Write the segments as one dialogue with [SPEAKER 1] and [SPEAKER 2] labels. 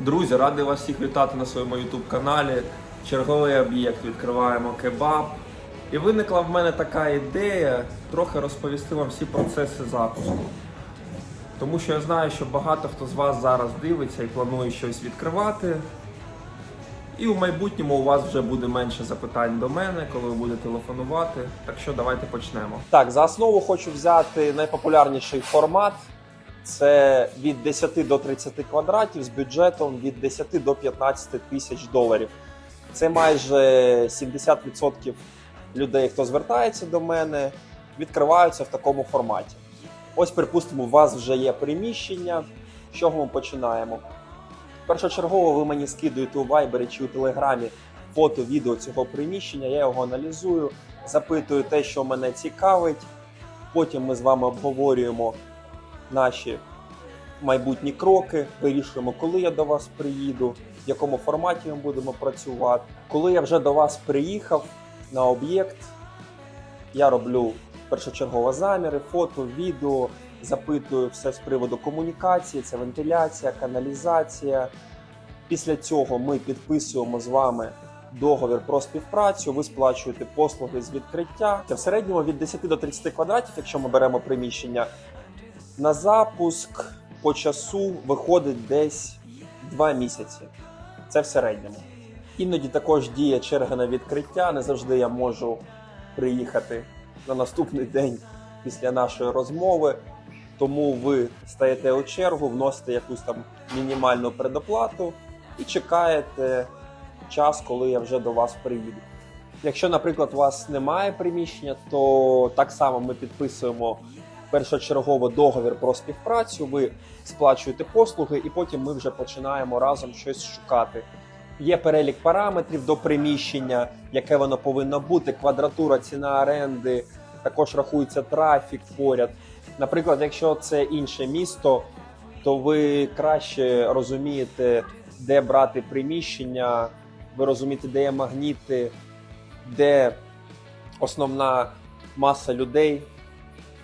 [SPEAKER 1] Друзі, радий вас всіх вітати на своєму YouTube каналі. Черговий об'єкт відкриваємо кебаб. І виникла в мене така ідея трохи розповісти вам всі процеси запуску. Тому що я знаю, що багато хто з вас зараз дивиться і планує щось відкривати. І у майбутньому у вас вже буде менше запитань до мене, коли ви будете телефонувати. Так що давайте почнемо. Так, за основу хочу взяти найпопулярніший формат. Це від 10 до 30 квадратів з бюджетом від 10 до 15 тисяч доларів. Це майже 70% людей, хто звертається до мене, відкриваються в такому форматі. Ось, припустимо, у вас вже є приміщення. З чого ми починаємо? Першочергово ви мені скидуєте у Viber чи у Телеграмі фото, відео цього приміщення, я його аналізую, запитую те, що мене цікавить. Потім ми з вами обговорюємо наші майбутні кроки, вирішуємо, коли я до вас приїду, в якому форматі ми будемо працювати. Коли я вже до вас приїхав на об'єкт, я роблю першочергово заміри, фото, відео, запитую все з приводу комунікації, це вентиляція, каналізація. Після цього ми підписуємо з вами договір про співпрацю. Ви сплачуєте послуги з відкриття. В середньому від 10 до 30 квадратів, якщо ми беремо приміщення, на запуск по часу виходить десь 2 місяці. Це в середньому. Іноді також діє черга на відкриття. Не завжди я можу приїхати на наступний день після нашої розмови. Тому ви стаєте у чергу, вносите якусь там мінімальну предоплату і чекаєте час, коли я вже до вас приїду. Якщо, наприклад, у вас немає приміщення, то так само ми підписуємо першочергово договір про співпрацю. Ви сплачуєте послуги, і потім ми вже починаємо разом щось шукати. Є перелік параметрів до приміщення, яке воно повинно бути, квадратура, ціна оренди, також рахується трафік поряд. Наприклад, якщо це інше місто, то ви краще розумієте, де брати приміщення, ви розумієте, де є магніти, де основна маса людей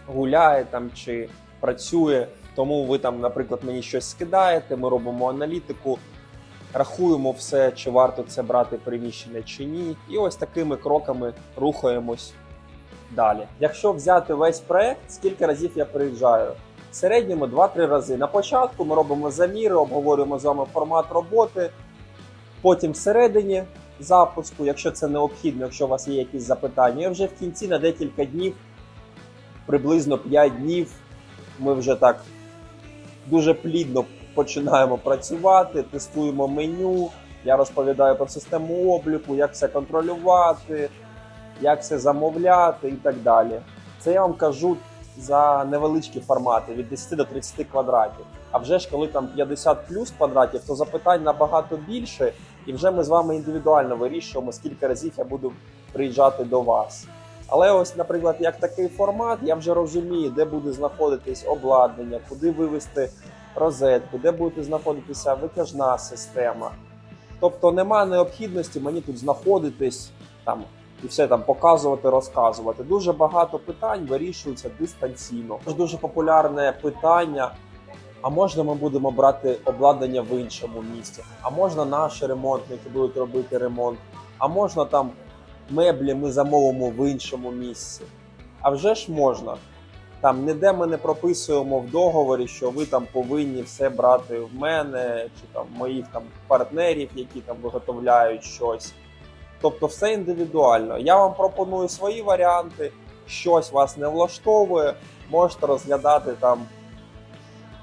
[SPEAKER 1] гуляє там чи працює. Тому ви там, наприклад, мені щось скидаєте, ми робимо аналітику, рахуємо все, чи варто це брати приміщення чи ні. І ось такими кроками рухаємось далі. Якщо взяти весь проект, скільки разів я приїжджаю? В середньому 2-3 рази. На початку ми робимо заміри, обговорюємо з вами формат роботи. Потім всередині запуску, якщо це необхідно, якщо у вас є якісь запитання, і вже в кінці на декілька днів, приблизно 5 днів, ми вже так дуже плідно починаємо працювати, тестуємо меню. Я розповідаю про систему обліку, як все контролювати, як все замовляти і так далі. Це я вам кажу за невеличкі формати від 10 до 30 квадратів. А вже ж коли там 50 плюс квадратів, то запитань набагато більше, і вже ми з вами індивідуально вирішуємо, скільки разів я буду приїжджати до вас. Але ось, наприклад, як такий формат, я вже розумію, де буде знаходитись обладнання, куди вивести розетку, де буде знаходитися витяжна система. Тобто нема необхідності мені тут знаходитись там і все там показувати, розказувати. Дуже багато питань вирішуються дистанційно. Дуже популярне питання. А можна ми будемо брати обладнання в іншому місці? А можна наші ремонтники будуть робити ремонт? А можна там меблі ми замовимо в іншому місці? А вже ж можна. Там ніде ми не прописуємо в договорі, що ви там повинні все брати в мене чи там моїх там партнерів, які там виготовляють щось. Тобто все індивідуально. Я вам пропоную свої варіанти, щось вас не влаштовує, можете розглядати там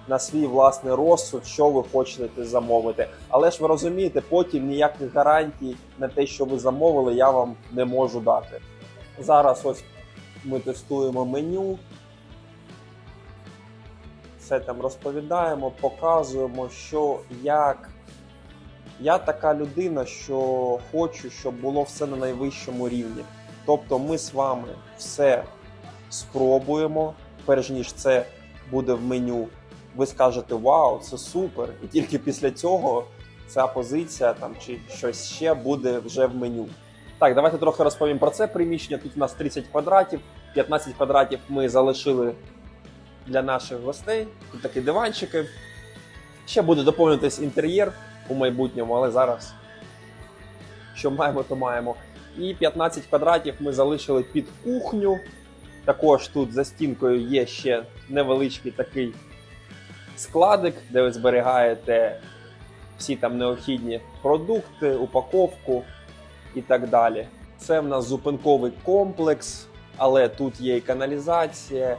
[SPEAKER 1] на свій власний розсуд, що ви хочете замовити. Але ж ви розумієте, потім ніяких гарантій на те, що ви замовили, я вам не можу дати. Зараз ось ми тестуємо меню. Все там розповідаємо, показуємо, що як. Я така людина, що хочу, щоб було все на найвищому рівні. Тобто ми з вами все спробуємо, перш ніж це буде в меню. Ви скажете Вау, це супер! І тільки після цього ця позиція там чи щось ще буде вже в меню. Так, давайте трохи розповім про це приміщення. Тут у нас 30 квадратів, 15 квадратів ми залишили для наших гостей. Тут такі диванчики. Ще буде доповнюватись інтер'єр
[SPEAKER 2] у майбутньому, але зараз що маємо, то маємо. І 15 квадратів ми залишили під кухню. Також тут за стінкою є ще невеличкий такий складик, де ви зберігаєте всі там необхідні продукти, упаковку і так далі. Це в нас зупинковий комплекс, але тут є і каналізація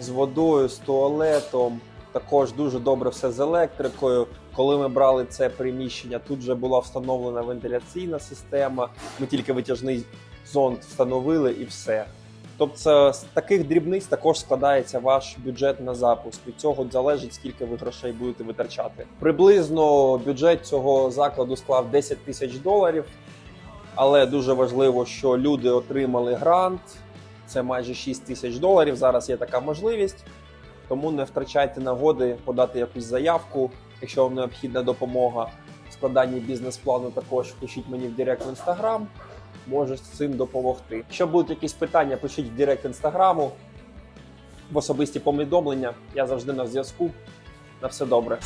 [SPEAKER 2] з водою, з туалетом. Також дуже добре все з електрикою. Коли ми брали це приміщення, тут вже була встановлена вентиляційна система. Ми тільки витяжний зонд встановили і все. Тобто з таких дрібниць також складається ваш бюджет на запуск. Від цього залежить, скільки ви грошей будете витрачати. Приблизно бюджет цього закладу склав 10 тисяч доларів. Але дуже важливо, що люди отримали грант. Це майже 6 тисяч доларів. Зараз є така можливість. Тому не втрачайте нагоди подати якусь заявку, якщо вам необхідна допомога в складанні бізнес-плану. Також пишіть мені в Директ в інстаграм. Можу з цим допомогти. Якщо будуть якісь питання, пишіть в Директ інстаграму, в особисті повідомлення. Я завжди на зв'язку. На все добре.